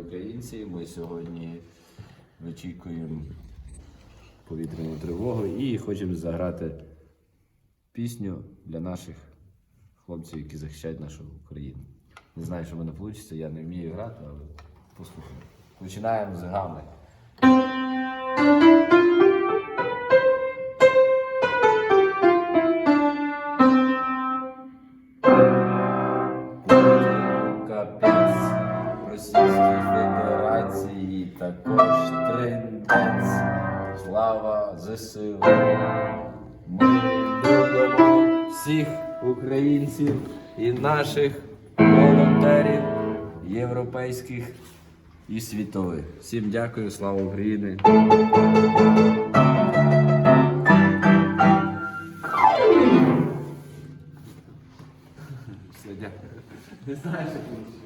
українці. Ми сьогодні вичікуємо повітряну тривогу і хочемо заграти пісню для наших хлопців, які захищають нашу Україну. Не знаю, що в мене вийде, я не вмію грати, але послухаємо. Починаємо з гами. Капець Російській Федерації також триндець. Слава ЗСУ. Ми любимо всіх українців і наших волонтерів європейських і світових. Всім дякую, слава Україні! Не знаєш, як